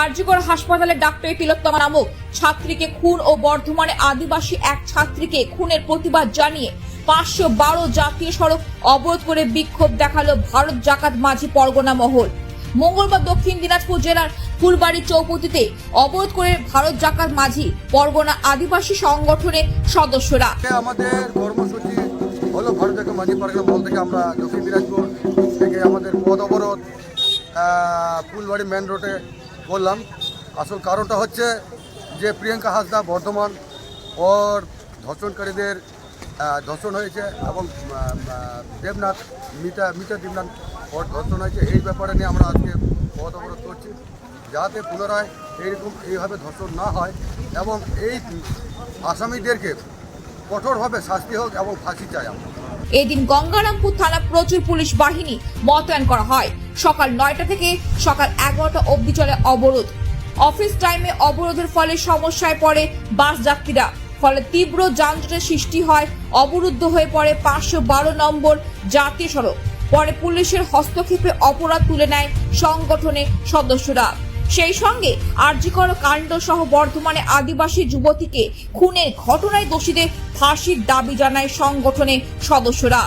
আরজিকর হাসপাতালে ডাক্তার তিলোত্তমা নামক ছাত্রীকে খুন ও বর্ধমানে আদিবাসী এক ছাত্রীকে খুনের প্রতিবাদ জানিয়ে পাঁচশো বারো জাতীয় সড়ক অবরোধ করে বিক্ষোভ দেখাল ভারত জাকাত মাঝি পরগনা মহল। মঙ্গলবার দক্ষিণ দিনাজপুর জেলার ফুলবাড়ি চৌপতিতে অবরোধ করে ভারত জাকাত মাঝি পরগনা আদিবাসী সংগঠনের সদস্যরা। আমাদের কর্মসূচি হলো ভারত জাতীয় মাঝি পার্কের মল থেকে আমরা দক্ষিণ দিনাজপুর থেকে আমাদের পদ অবরোধ ফুলবাড়ি মেন রোডে করলাম আসল কারণটা হচ্ছে যে প্রিয়াঙ্কা হাসদা বর্ধমান ওর ধর্ষণকারীদের ধর্ষণ হয়েছে এবং দেবনাথ, মিতা মিতা দেবনাথ ওর ধর্ষণ হয়েছে। এই ব্যাপারে নিয়ে আমরা আজকে পদ অবরোধ করছি, যাতে পুনরায় এইরকম এইভাবে ধর্ষণ না হয় এবং এই আসামিদেরকে কঠোরভাবে শাস্তি হোক এবং ফাঁসি চাই আমরা। এদিন গঙ্গারামপুর থানা প্রচুর পুলিশ বাহিনী মোতায়েন করা হয়। সকাল নয়টা থেকে সকাল এগারোটা অবধি চলে অবরোধ। অফিস টাইমে অবরোধের ফলে সমস্যায় পড়ে বাস যাত্রীরা। ফলে তীব্র যানজটের সৃষ্টি হয়, অবরুদ্ধ হয়ে পড়ে পাঁচশো বারো নম্বর জাতীয় সড়ক। পরে পুলিশের হস্তক্ষেপে অপরাধ তুলে নেয় সংগঠনের সদস্যরা। সেই সঙ্গে আর্যিকর কাণ্ড সহ বর্ধমানে আদিবাসী যুবতীকে খুনের ঘটনায় দোষীদের ফাঁসির দাবি জানায় সংগঠনের সদস্যরা।